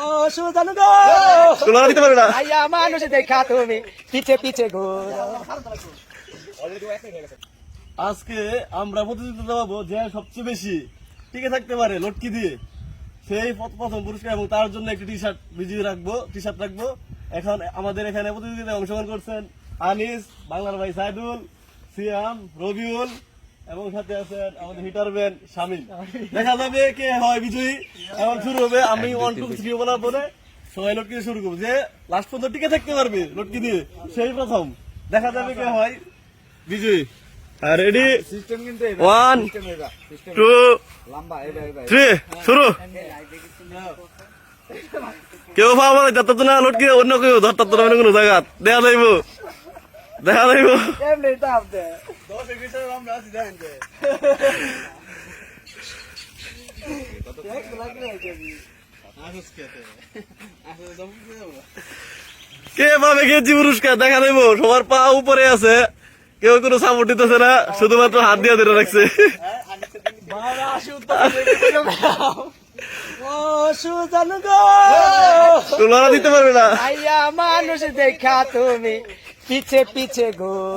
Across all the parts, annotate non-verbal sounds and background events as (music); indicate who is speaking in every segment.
Speaker 1: ও সুজানু গো
Speaker 2: তোমরা দিতে পারবে না।
Speaker 1: আইয়া মানুষ দেখা তুমি। পিছে পিছে
Speaker 2: আজকে আমরা প্রতিযোগিতা দেওয়াবো যে সবচেয়ে বেশি টিকে থাকতে পারে লটকি দিয়ে। সেই প্রথম পুরস্কার এবং তার জন্য একটি টি শার্ট বিজিয়ে রাখব টি শার্ট রাখব। এখন আমাদের এখানে প্রতিযোগিতায় অংশগ্রহণ করছেন আনিস বাংলার ভাই সাইদুল সিয়াম রবিউল এবং সাথে আছেন আমাদের হিটার ব্যান শামিল দেখা যাবে কে হয় বিজয়ী এখন শুরু হবে। আমি ওয়ান টু থ্রি বলার পরে সবাই লটকি শুরু করব। যে লাস্ট পর্যন্ত টিকে থাকতে পারবে লটকি দিয়ে সেই প্রথম। দেখা যাবে কে হয় বিজয়ী। আর রেডি ওয়ান টু থ্রি শুরু। কেউ না যাতে না লটকে অন্য কেউ ধরতে তো না অন্য কোনো জায়গা। দেখা যাইব। দেখা যাইব
Speaker 1: এমনি তাপ দে
Speaker 2: কে পাবে গেছি পুরস্কার দেখা যাইব সবার পা উপরে আছে। কেউ কোনো সাপোর্ট দিতেছে না শুধুমাত্র হাত দিয়ে ধরে রাখছে।
Speaker 1: ও সুজানু গো।
Speaker 2: তোমরা দিতে পারবে না।
Speaker 1: মানুষ দেখা তুমি। পিছে পিছে ঘোরো।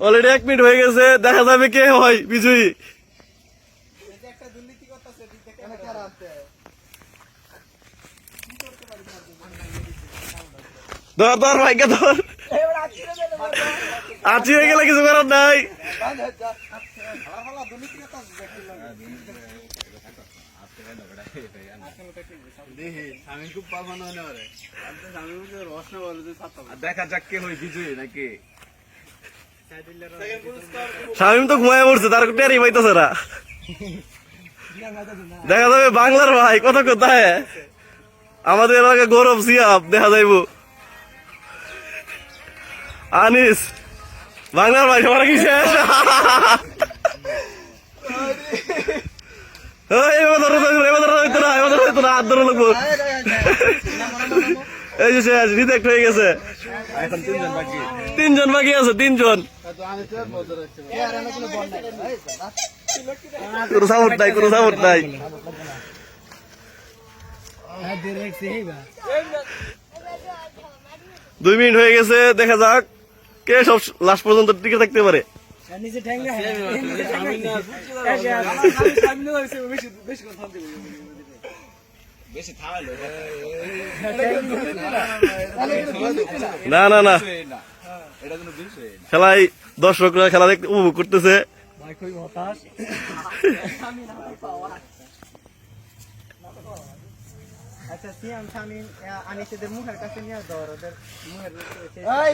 Speaker 2: অলরেডি এক মিনিট হয়ে গেছে দেখা যাবে কে হয় বিজয়ী। ধর ধর ভাইকে ধর। আছি হয়ে গেলে কিছু করার নাই।
Speaker 3: দেখা যাক কে বিজয়ী নাকি
Speaker 2: তো ঘুমায় পড়ছে, তার টেরি পাইতেছে না। দেখা যাবে বাংলার ভাই কত কোথায়? আমাদের এলাকা গৌরব সিয়াব দেখা যাইব। আনিস, বাংলার ভাই সবার কি শেষ ওই, এবার ধরো, ধরো, এবার ধরো, হইতো না, এবার ধরো, হইতো না, হাত ধরো লাগবো। হয়ে গেছে।
Speaker 3: তিনজন বাকি
Speaker 2: আছে, তিনজন। দুই মিনিট হয়ে গেছে, দেখা যাক কে সব লাস্ট পর্যন্ত টিকে থাকতে পারে।
Speaker 1: ঠ্যাংরা
Speaker 2: না না না
Speaker 3: না এটা কোনো বিষয় না
Speaker 2: খেলায় দর্শকরা খেলা দেখতে উপভোগ করতেছে
Speaker 1: হতাশ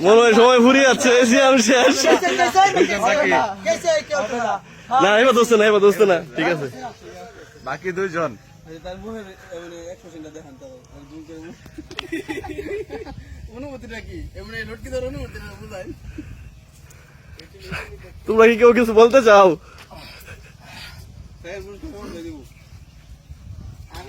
Speaker 2: মনে হয় সময় ফুরিয়ে যাচ্ছে এসি আমি শেষ। না? এবার দোস্ত না এবার দোস্ত না ঠিক আছে।
Speaker 3: বাকি দুইজন।
Speaker 2: তোমরা কি কেউ কিছু বলতে চাও?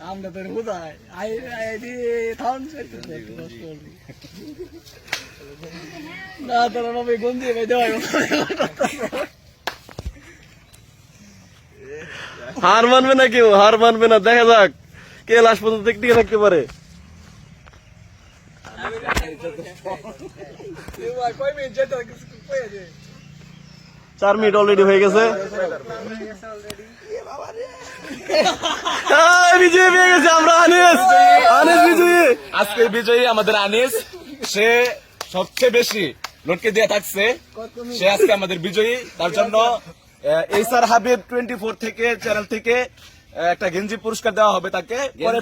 Speaker 1: আমরা আই থাউন সেট না তোরা নবে গন্দি ভাই দেওয়াই
Speaker 2: হার মানবে না কেউ হার মানবে না। দেখা যাক কে লাস্ট পর্যন্ত টিকে থাকতে পারে। চার মিনিট অলরেডি হয়ে গেছে। (laughs) (laughs) (laughs) বিজয়ী পেয়ে গেছে আমরা আনিস। আনিস বিজয়ী।
Speaker 3: আজকের বিজয়ী আমাদের আনিস। সে সবচেয়ে বেশি লটকে দিয়ে থাকছে। সে আজকে আমাদের বিজয়ী। তার জন্য এইসার হাবিব টোয়েন্টি ফোর থেকে চ্যানেল থেকে একটা গেঞ্জি পুরস্কার দেওয়া হবে তাকে। পরে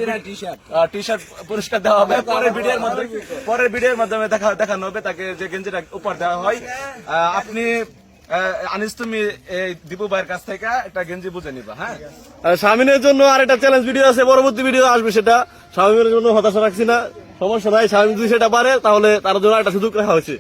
Speaker 3: টি শার্ট পুরস্কার দেওয়া হবে। (laughs) পরের ভিডিওর মাধ্যমে পরের ভিডিওর মাধ্যমে দেখা দেখানো হবে তাকে যে গেঞ্জিটা উপহার দেওয়া হয়। আহ, আপনি আনিস, তুমি এই দীপু ভাইয়ের কাছ থেকে একটা গেঞ্জি বুঝে নিবা হ্যাঁ?
Speaker 2: স্বামীনের জন্য আর একটা চ্যালেঞ্জ ভিডিও আছে, পরবর্তী ভিডিও আসবে সেটা। স্বামীর জন্য হতাশা রাখছি না, সমস্যা নাই। স্বামী যদি সেটা পারে, তাহলে তার জন্য একটা সুযোগ রাখা হয়েছে